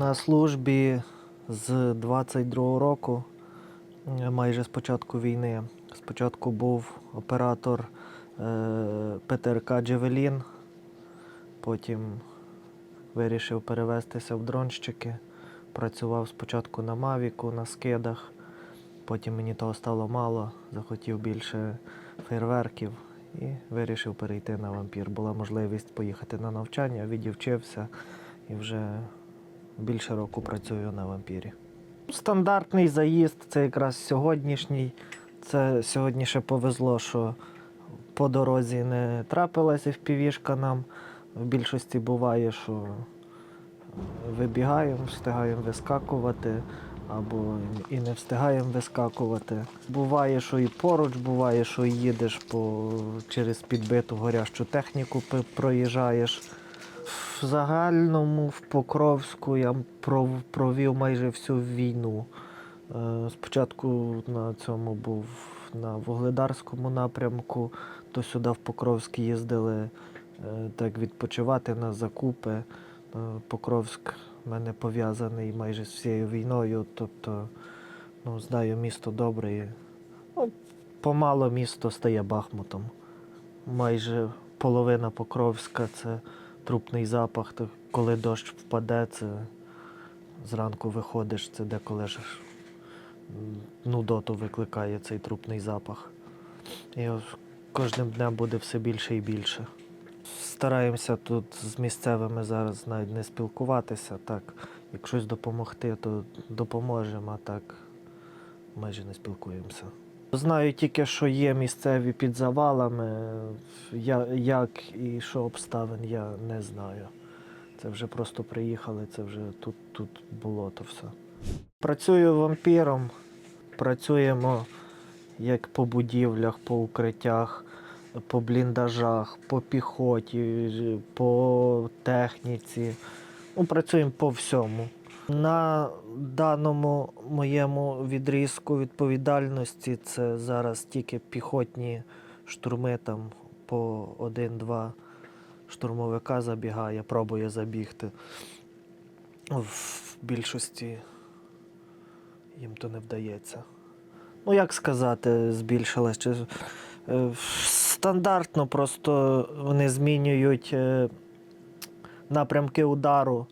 На службі з 22-го року, е, майже з початку війни. Спочатку був оператор е, ПТРК Джевелін, потім вирішив перевестися в дронщики. Працював спочатку на Мавіку, на скидах, потім мені того стало мало, захотів більше фейерверків і вирішив перейти на вампір. Була можливість поїхати на навчання, відівчився і вже більше року працюю на вампірі. Стандартний заїзд це якраз сьогоднішній. Це сьогодні ще повезло, що по дорозі не трапилася впівішка нам. В більшості буває, що вибігаємо, встигаємо вискакувати, або і не встигаємо вискакувати. Буває, що і поруч, буває, що їдеш по, через підбиту горящу техніку проїжджаєш. В загальному в Покровську я пров- провів майже всю війну. Е, Спочатку на цьому був на Вугледарському напрямку, то сюди в Покровськ їздили е, так відпочивати на закупи. Е, Покровськ в мене пов'язаний майже з всією війною, тобто ну, знаю місто добре. Ну, помало місто стає Бахмутом. Майже половина Покровська це трупний запах. То коли дощ впаде, це зранку виходиш, це деколи ж нудоту викликає цей трупний запах. І кожним днем буде все більше і більше. Стараємося тут з місцевими зараз навіть не спілкуватися. Так, як щось допомогти, то допоможемо, а так майже не спілкуємося. Знаю тільки, що є місцеві під завалами. Як і що обставин, я не знаю. Це вже просто приїхали, це вже тут, тут було то все. Працюю вампіром, працюємо як по будівлях, по укриттях, по бліндажах, по піхоті, по техніці. Ну, працюємо по всьому. На даному моєму відрізку відповідальності це зараз тільки піхотні штурми, там по один-два штурмовика забігає, пробує забігти. В більшості їм то не вдається. Ну, як сказати, збільшилась. Чи... е, Стандартно просто вони змінюють е, напрямки удару.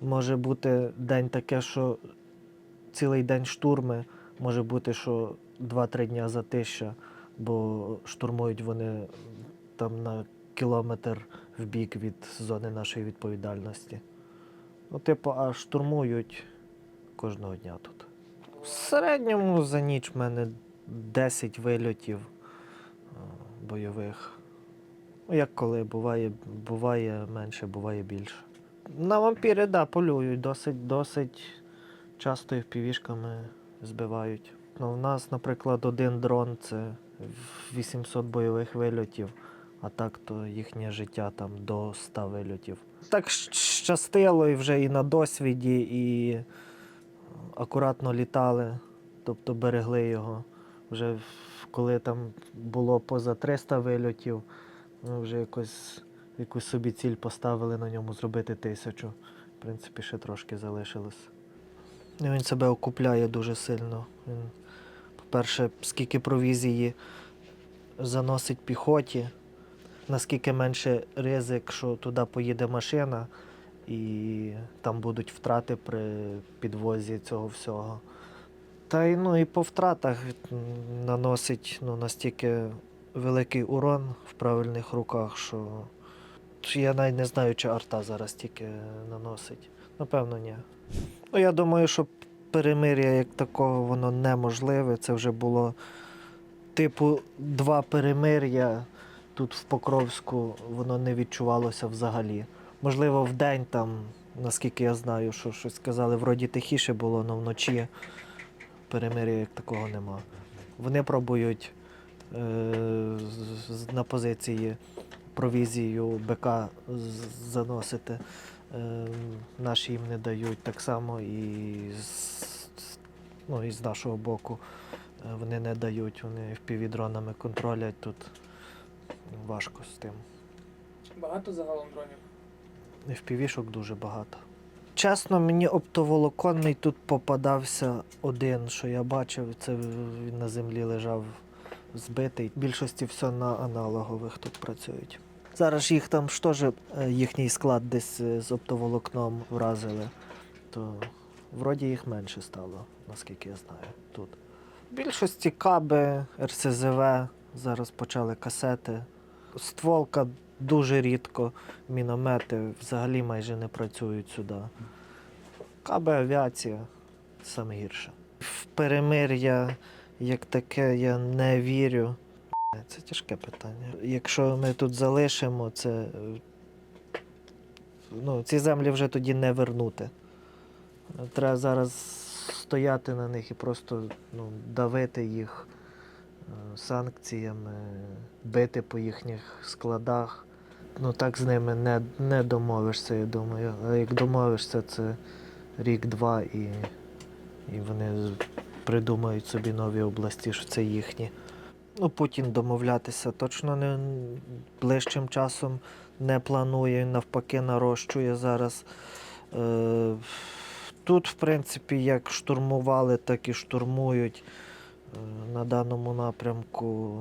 Може бути день таке, що цілий день штурми, може бути, що 2-3 дня затища, бо штурмують вони там на кілометр в бік від зони нашої відповідальності. Ну, типу, а штурмують кожного дня тут. В середньому за ніч в мене 10 вильотів е, бойових. Ну, як коли, буває, буває менше, буває більше. На вампіри, да, полюють, досить, досить часто і впівішками збивають. Ну, у нас, наприклад, один дрон це 800 бойових вильотів, а так то їхнє життя там до 100 вильотів. Так щастило і вже і на досвіді, і акуратно літали, тобто берегли його. Вже коли там було поза 300 вильотів, ми вже якось якусь собі ціль поставили на ньому зробити тисячу. В принципі, ще трошки залишилось. І Він себе окупляє дуже сильно. Він, по-перше, скільки провізії заносить піхоті, наскільки менше ризик, що туди поїде машина, і там будуть втрати при підвозі цього всього. Та й ну і по втратах наносить ну, настільки великий урон в правильних руках, що я навіть не знаю, чи арта зараз тільки наносить. Напевно, ні. Ну, я думаю, що перемир'я як такого воно неможливе. Це вже було типу два перемир'я. Тут в Покровську воно не відчувалося взагалі. Можливо, в день там, наскільки я знаю, що щось сказали, вроді тихіше було, але вночі перемир'я як такого нема. Вони пробують е, на позиції провізію БК заносити. Е, наші їм не дають так само і з, ну, і з нашого боку е, вони не дають, вони впівдронами контролять тут. Важко з тим. Багато загалом дронів. Впівішок дуже багато. Чесно, мені оптоволоконний тут попадався один, що я бачив. Це він на землі лежав збитий. В більшості все на аналогових тут працюють. Зараз їх там ж теж їхній склад десь е, з оптоволокном вразили, то вроді їх менше стало, наскільки я знаю тут. В більшості каби, РСЗВ, зараз почали касети. Стволка дуже рідко, міномети взагалі майже не працюють сюди. Каби авіація саме гірше. В перемир'я як таке я не вірю. Це тяжке питання. Якщо ми тут залишимо, це ну, ці землі вже тоді не вернути. Треба зараз стояти на них і просто ну, давити їх е, санкціями, бити по їхніх складах. Ну так з ними не, не домовишся, я думаю. А як домовишся, це рік-два і, і вони придумають собі нові області, що це їхні. Ну, Путін домовлятися точно не ближчим часом не планує, навпаки, нарощує зараз. Е, тут, в принципі, як штурмували, так і штурмують. Е, на даному напрямку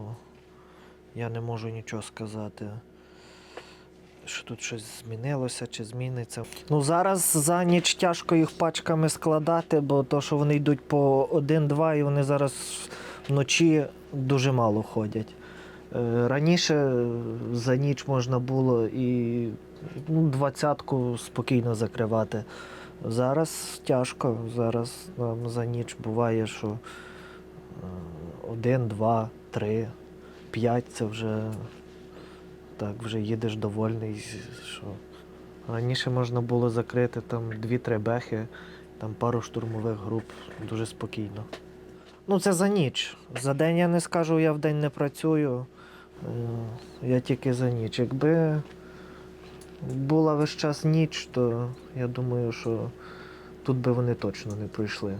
я не можу нічого сказати. Що тут щось змінилося чи зміниться. Ну зараз за ніч тяжко їх пачками складати, бо то, що вони йдуть по один-два, і вони зараз вночі дуже мало ходять. Е, Раніше за ніч можна було і ну, двадцятку спокійно закривати. Зараз тяжко. Зараз нам за ніч буває, що е, один, два, три, п'ять це вже так, вже їдеш довольний. Що... Раніше можна було закрити там дві-три бехи, там пару штурмових груп дуже спокійно. Ну, це за ніч. За день я не скажу, я в день не працюю. Е, Я тільки за ніч. Якби була весь час ніч, то я думаю, що тут би вони точно не пройшли.